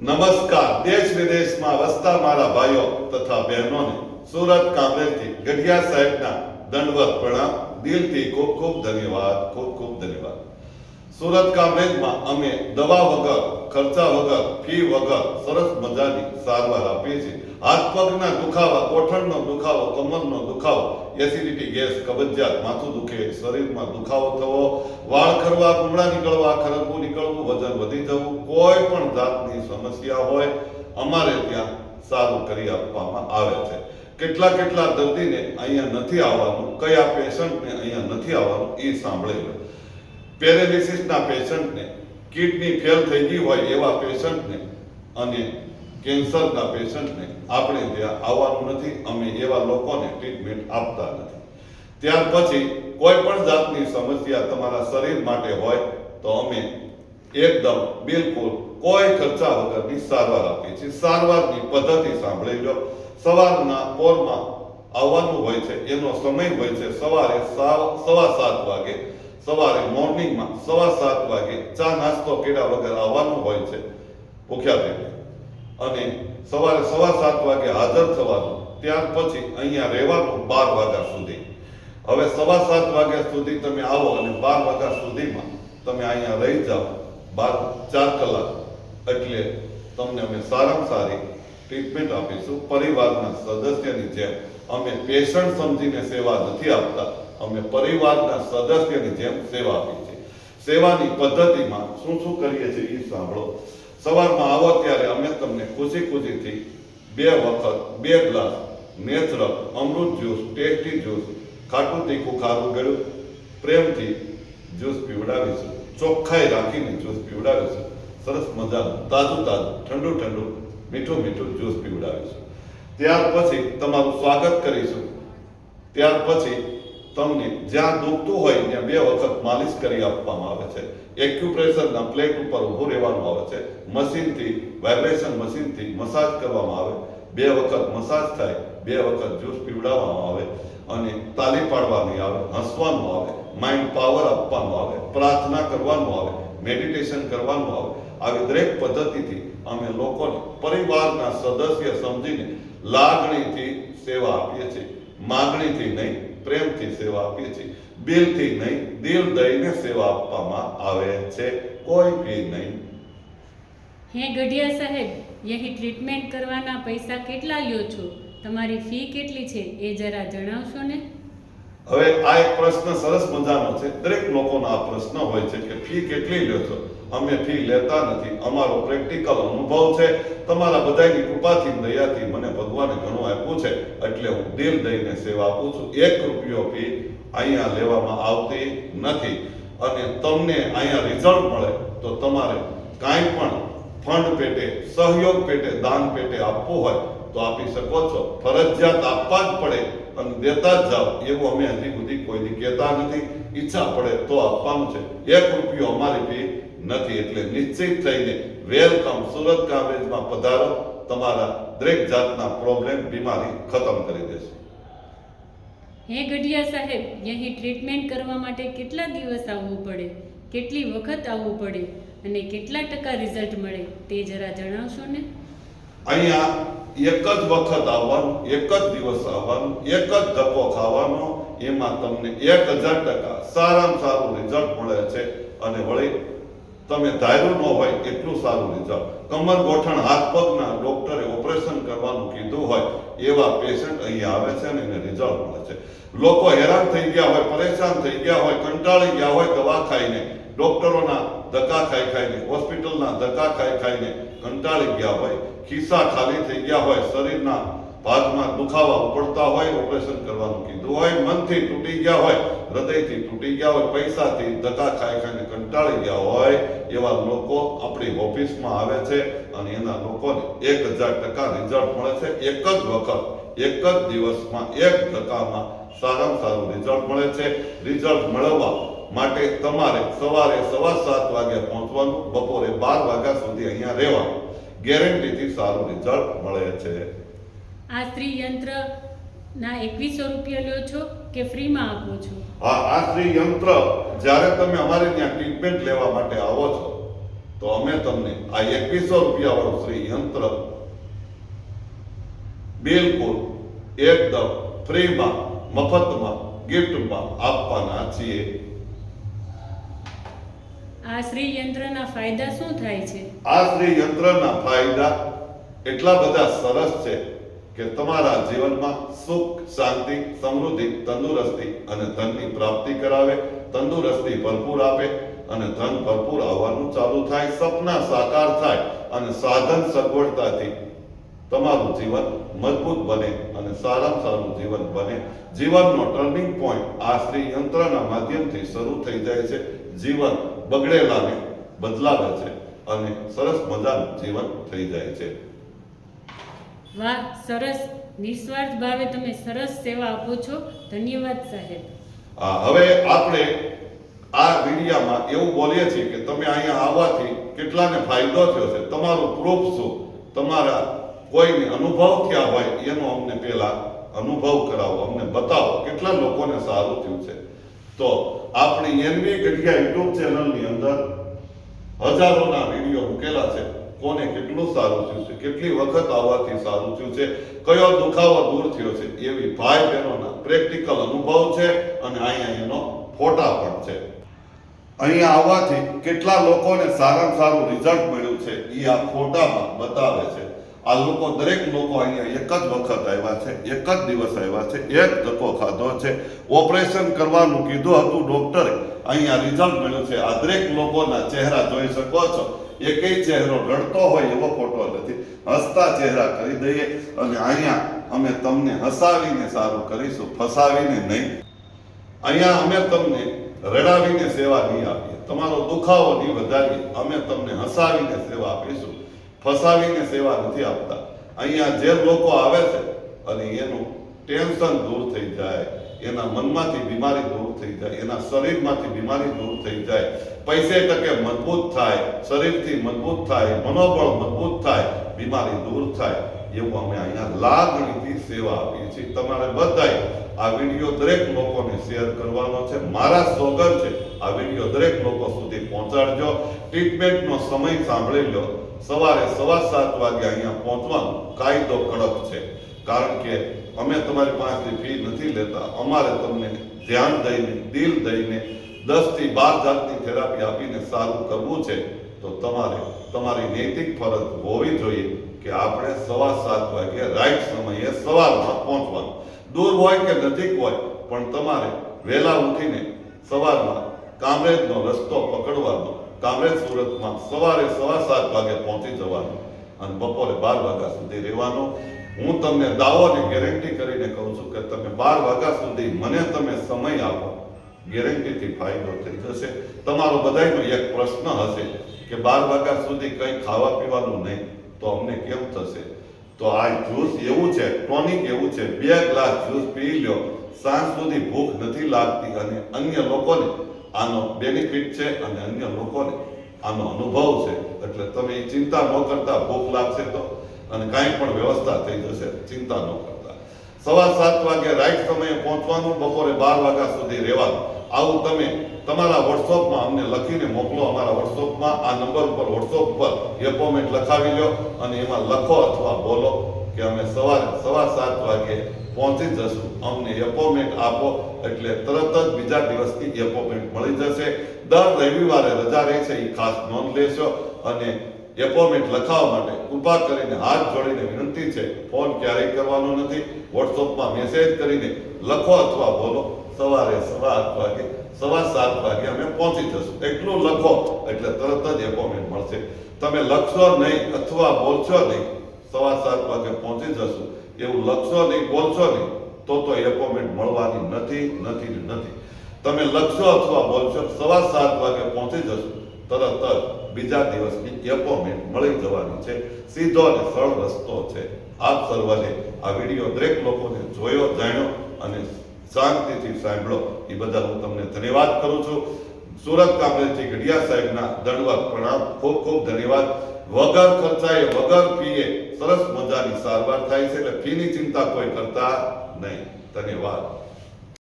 નમસ્કાર. દેશ વિદેશમાં વસતા મારા ભાઈઓ તથા બહેનોને સુરત કામરેજથી ગઢિયા સાહેબના દંડવત પ્રણામ. દિલથી ખૂબ ખૂબ ધન્યવાદ, ખૂબ ખૂબ ધન્યવાદ. સુરત કામરેજમાં અમે દવા વગર, ખર્ચા વગર, ફી વગર સરસ મજાની સારવાર આપીએ છીએ. હાથ પગના દુખાવા કોઠણનો દુખાવો, કમરનો દુખાવો એસિડિટી ગેસ, કબજિયાત, માથું દુખે, શરીરમાં દુખાવો થવો, વાળ ખરવા, કુમળા નીકળવા ખરકવું નીકળવું, વજન વધી જવું, કોઈ પણ જાતની સમસ્યા હોય, અમારે ત્યાં સારું કરી આપવામાં આવે છે. કેટલા કેટલા દર્દીને અહીંયા નથી આવવાનું, કયા પેશન્ટને અહીંયા નથી આવવાનું, એ સાંભળી લો પેરેલિસિસના પેશન્ટને, કિડની ફેલ થઈ ગઈ હોય એવા પેશન્ટને અને કેન્સરના પેશન્ટને આપણે ત્યાં આવવાનું નથી, અમે એવા લોકોને ટ્રીટમેન્ટ આપતા નથી. ત્યાર પછી કોઈ પણ જાતની સમસ્યા તમારા શરીર માટે હોય, તો અમે એકદમ બિલકુલ કોઈ ખર્ચા વગરની સારવાર આપીએ છીએ. સારવારની પદ્ધતિ સાંભળી લો. સવારના પોરમાં આવવાનું હોય છે, એનો સમય હોય છે સવારે સાવ- સાત વાગે. સવારે મોર્નિંગમાં સવા સાત વાગે ચા નાસ્તો કર્યા વગર આવવાનું હોય છે. ભૂખ્યા પેટે. અને સવારે સવા સાત વાગે હાજર થવાનું, ત્યાર પછી અહીંયા રહેવાનું બાર વાગ્યા સુધી. હવે સવા સાત વાગ્યા સુધી તમે આવો અને બાર વાગ્યા સુધીમાં તમે અહીંયા રહી જાઓ. બાર, ચાર કલાક. એટલે તમને અમે સારામાં સારી ટ્રીટમેન્ટ આપીશું. પરિવારના સદસ્યની જેમ અમે પેશન્ટ સમજીને સેવા નથી આપતા. અમે પરિવારના સદસ્યની જેમ સેવા આપીએ છીએ. સેવાની પદ્ધતિમાં શું શું કરીએ છીએ એ સાંભળો. સવારમાં આવો ત્યારે અમે તમને ખુશી ખુશીથી બે વખત, બે ગ્લાસ નેચરલ અમૃત જ્યુસ, ટેસ્ટી જ્યુસ, ખાટું તીખું ખારું ગળ્યું. પ્રેમથી જ્યુસ પીવડાવીશું. ચોખ્ખાઈ રાખીને જ્યુસ પીવડાવીશું. સરસ મજાનું, તાજું તાજું, ઠંડુ ઠંડુ, મીઠું મીઠું જ્યુસ પીવડાવીશું. ત્યાર પછી તમારું સ્વાગત કરીશું. ત્યાર પછી તમને જ્યાં દુખતું હોય ત્યાં બે વખત માલિશ કરી આપવામાં આવે છે. એક્યુપ્રેશરના પ્લેટ ઉપર ઊભું રહેવાનું આવે છે. મશીનથી વાઇબ્રેશન મશીનથી મસાજ કરવામાં આવે. બે વખત મસાજ થાય, બે વખત જ્યુસ પીવડાવવામાં આવે અને તાલી પાડવાની આવે, હસવાનું આવે માઇન્ડ પાવર આપવાનું આવે, પ્રાર્થના કરવાનું આવે મેડિટેશન કરવાનું આવે. આવી દરેક પદ્ધતિથી અમે લોકોને પરિવારના સદસ્ય સમજીને લાગણીથી સેવા આપીએ છીએ. માગણીથી નહીં પ્રેમથી સેવા આપીએ છીએ. દિલથી નહીં દિલ દઈને સેવા આપવામાં આવે છે. કોઈ ફી નહીં. હે ગઢિયા સાહેબ યહી ટ્રીટમેન્ટ કરવાના પૈસા કેટલા લ્યો છો? તમારી ફી કેટલી છે? એ જરા જણાવશો ને? હવે આ એક પ્રશ્ન સરસ મજાનો છે. દરેક લોકોનો આ પ્રશ્ન હોય છે કે ફી કેટલી લ્યો છો? અમે ફી લેતા નથી. અમારો પ્રેક્ટિકલ અનુભવ છે. તમારા બધાની કૃપાથી દયાથી મને ભગવાને ઘણું આપ્યું છે, એટલે હું દિલ દઈને સેવા આપું છું. એક રૂપિયો ફી અહીંયા લેવામાં આવતી નથી. અને તમને અહીંયા રિઝલ્ટ મળે તો તમારે કાંઈ પણ ફંડ પેટે, સહયોગ પેટે, દાન પેટે આપવું હોય તો આપી શકો છો. ફરજિયાત આપવા જ પડે અને દેતા જ જાઓ. એવું અમે હજી સુધી કોઈની કહેતા નથી. ઈચ્છા પડે તો આપવાનું છે. એક રૂપિયો અમારી ફી નથી. એટલે નિશ્ચિત થઈને વેલકમ સુરત કામરેજમાં પધારો. તમારા દરેક જાતના પ્રોબ્લેમ બીમારી ખતમ કરી દેશે. હે ગઢિયા સાહેબ અહીં ટ્રીટમેન્ટ કરવા માટે કેટલા દિવસ આવવું પડે? કેટલી વખત આવવું પડે? અને કેટલા ટકા રિઝલ્ટ મળે? તે જરા જણાવશો ને? અહીંયા એક જ વખત આવવાનું એક જ દિવસ આવવાનું એક જ ધક્કો ખાવાનો એમાં તમને એક હજાર ટકા સારામાં સારું રિઝલ્ટ મળે છે. અને વળી તમે ધાર્યું ન હોય એટલું સારું રિઝલ્ટ કમર ગોઠણ, હાથ પગના ડોક્ટરે ઓપરેશન કરવાનું કીધું હોય એવા પેશન્ટ અહીંયા આવે છે અને એને રિઝલ્ટ મળે છે. લોકો હેરાન થઈ ગયા હોય, પરેશાન થઈ ગયા હોય, કંટાળી ગયા હોય, દવા ખાઈને, ડોક્ટરોના ધક્કા ખાઈ ખાઈને, હોસ્પિટલના ધક્કા ખાઈ ખાઈને કંટાળી ગયા હોય, ખિસ્સા ખાલી થઈ ગયા હોય, શરીરના ભાગમાં દુખાવા ઉપડતા હોય, ઓપરેશન કરવાનું કીધું હોય, મનથી તૂટી ગયા હોય, હૃદયથી તૂટી ગયા હોય, પૈસાથી ધક્કા ખાઈ ખાઈને કંટાળી ગયા હોય, એવા લોકો આપણી ઓફિસમાં આવે છે અને એના લોકોને એક હજાર ટકા રિઝલ્ટ મળે છે એક જ વખત, એક જ દિવસમાં એક ધક્કામાં સારામાં સારું રિઝલ્ટ મળે છે. રિઝલ્ટ મેળવવા માટે તમારે સવારે સવા સાત વાગ્યા પહોંચવાનું, બપોરે બાર વાગ્યા સુધી અહીંયા રહેવાનું. ગેરંટીથી સારું રિઝલ્ટ મળે છે. આ સ્ત્રી યંત્ર ના એકવીસો રૂપિયા લ્યો છો કે ફ્રીમાં આપો છો? આ આ યંત્ર જ્યારે તમે અમારે ત્યાં ટ્રીટમેન્ટ લેવા માટે આવો છો તો અમે તમને આ એકવીસો રૂપિયા વાળું યંત્ર બિલકુલ એકદમ ફ્રીમાં મફતમાં ગિફ્ટમાં આપવાના છીએ. આ શ્રી યંત્રના ફાયદા શું થાય છે? આ શ્રી યંત્રના ફાયદા એટલા બધા સરસ છે. કે તમારા જીવનમાં સુખ, શાંતિ, સમૃદ્ધિ, તંદુરસ્તી અને ધનની પ્રાપ્તિ કરાવે, તંદુરસ્તી ભરપૂર આપે અને ધન ભરપૂર આવવાનું ચાલુ થાય, સપના સાકાર થાય અને સાધન સગવડતાથી તમારું જીવન મજબૂત બને અને સારામાં સારું જીવન બને. જીવનનો ટર્નિંગ પોઈન્ટ આ શ્રી યંત્રના માધ્યમથી શરૂ થઈ જાય છે. જીવન બગડેલાને બદલાવે છે અને સરસ મજાનું જીવન થઈ જાય છે. વાહ, સરસ. નિસ્વાર્થ ભાવે તમે સરસ સેવા આપો છો. ધન્યવાદ, સાહેબ. હવે આપણે આ વિડીયામાં એવું બોલીએ છીએ કે તમે અહીંયા આવવાથી કેટલાને ફાયદો થયો છે. તમારું પ્રૂફ શું? તમારા કોઈને અનુભવ થયા હોય, એનો અમને પહેલા અનુભવ કરાવો. અમને બતાવો, કેટલા લોકોને સારું થયું છે. તો આપણી એનવી ગઢિયા યુટ્યુબ ચેનલની અંદર હજારોના વીડિયો મૂકેલા છે. કોને કેટલું સારું થયું છે? કેટલી વખત આવવાથી સારું થયું છે? કયો દુખાવો દૂર થયો છે? એવી ભાઈ બહેનોના પ્રેક્ટિકલ અનુભવ છે અને અહીંયા એનો ફોટા પણ છે. અહીંયા આવવાથી કેટલા લોકોને સારામાં સારું રિઝલ્ટ મળ્યું છે એ આ ફોટામાં બતાવે છે. આ લોકો દરેક લોકો અહીંયા એક જ વખત આવ્યા છે, એક જ દિવસ આવ્યા છે, એક ધક્કો ખાધો છે. ઓપરેશન કરવાનું કીધું હતું ડોક્ટરે. અહીંયા રિઝલ્ટ મળ્યું છે. આ દરેક લોકોના ચહેરા જોઈ શકો છો. એકેય ચહેરો રડતો હોય એવો ફોટો નથી. હસતા ચહેરા કરી દઈએ અને અહીંયા અમે તમને હસાવીને સારું કરીશું, ફસાવીને નહીં. અહીંયા અમે તમને રડાવીને સેવા નહીં આપીએ. તમારો દુખાવો નહીં વધારીએ. અમે તમને હસાવીને સેવા આપીશું. ફસાવીને સેવા નથી આપતા. અહીંયા જે લોકો આવે છે અને એનું ટેન્શન દૂર થઈ જાય, એના મનમાંથી બીમારી દૂર થઈ જાય, એના શરીરમાંથી બીમારી દૂર થઈ જાય. પૈસે ટકે મજબૂત થાય, શરીરથી મજબૂત થાય, મનોબળ મજબૂત થાય, બીમારી દૂર થાય, એવું અમે અહીંયા લાગણીથી સેવા આપીએ છીએ. તમારે બધાય આ વીડિયો દરેક લોકોને શેર કરવાનો છે. મારા સોગર છે. આ વીડિયો દરેક લોકો સુધી પહોંચાડજો. ટ્રીટમેન્ટનો સમય સાંભળી લો. સવારે સવા સાત વાગે અહીંયા પહોંચવાનું કાયદો કડક છે. કારણ કે અમે તમારી પાસેથી ફી નથી લેતા. અમારે તમને ધ્યાન દઈને, દિલ દઈને દસથી બાર જાતની થેરાપી આપીને સારું કરવું છે, તો તમારે, તમારી નૈતિક ફરજ હોવી જોઈએ કે આપણે સવા સાત વાગે રાઈટ સમયે સવારમાં પહોંચવાનું. દૂર હોય કે નજીક હોય, પણ તમારે વહેલા ઉઠીને સવારમાં કામરેજનો રસ્તો પકડવાનો, કામરેજ સુરતમાં સવારે સવા સાત વાગે પહોંચી જવાનું અને બપોરે બાર વાગ્યા સુધી રહેવાનું. હું તમને દાવો ને ગેરંટી કરીને કહું છું કે તમે બાર વાગ્યા સુધી મને તમે સમય આપો. ગેરંટીથી ફાયદો થઈ જશે. તમારો બધાયનો એક પ્રશ્ન હશે કે બાર વાગ્યા સુધી કંઈ ખાવા પીવાનું નહીં, તો અમને કેમ થશે? તો આ જ્યુસ એવું છે, ટોનિક એવું છે, બે ગ્લાસ જ્યુસ પી લ્યો. સાંજ સુધી ભૂખ નથી લાગતી અને અન્ય લોકોને આનો બેનિફિટ છે અને અન્ય લોકોને આનો અનુભવ છે. એટલે તમે ચિંતા ન કરતા, ભૂખ લાગશે તો અને કાંઈ પણ વ્યવસ્થા થઈ જશે, ચિંતા ન કરતા. સવા સાત વાગે રાઈટ સમયે પહોંચવાનું, બપોરે બાર વાગ્યા સુધી રહેવાનું. આવું તમે તમારા વોટ્સઅપમાં અમને લખીને મોકલો, અમારા વોટ્સઅપમાં આ નંબર ઉપર વોટ્સઅપ ઉપર એપોઇન્ટમેન્ટ લખાવી લો અને એમાં લખો અથવા બોલો કે અમે સવારે સવા સાત વાગે પહોંચી જશું. અમને એપોઇન્ટમેન્ટ આપો એટલે તરત જ બીજા દિવસથી એપોઇન્ટમેન્ટ મળી જશે. દર રવિવારે રજા રહે છે એ ખાસ નોંધ લેશો અને એપોઇન્ટમેન્ટ લખાવવા માટે કૃપા કરીને હાથ જોડીને વિનંતી છે. ફોન ક્યારેય કરવાનો નથી. વોટ્સઅપમાં મેસેજ કરીને લખો અથવા બોલો. સવારે સવા આઠ વાગે, સવા સાત વાગે અમે પહોંચી જશું. એટલું લખો એટલે તરત જ એપોઇન્ટમેન્ટ મળશે. તમે લખશો નહીં અથવા બોલશો નહીં, સવા સાત વાગે પહોંચી જશું. એવું લખશો નહીં, બોલશો નહીં, તો તો એપોઇન્ટમેન્ટ મળવાની નથી નથી નથી. તમે લખશો અથવા બોલશો, સવા સાત વાગે પહોંચી જશો. તરત જ બીજા દિવસની એપોઇન્ટમેન્ટ મળી જવાની છે. સીધો અને સરળ રસ્તો છે. આપ સર્વને આ વીડિયો દરેક લોકોને જોયો, જાણ્યો અને શાંતિથી સાંભળો. એ બદલ હું તમને ધન્યવાદ કરું છું. સુરત કામરેજી ગઢિયા સાહેબના દંડવત પ્રણામ. ખૂબ ખૂબ ધન્યવાદ. વગર ખર્ચાએ વગર ફીએ સરસ મજાની સારવાર થાય છે એટલે ફીની ચિંતા કોઈ કરતા નહીં. ધન્યવાદ.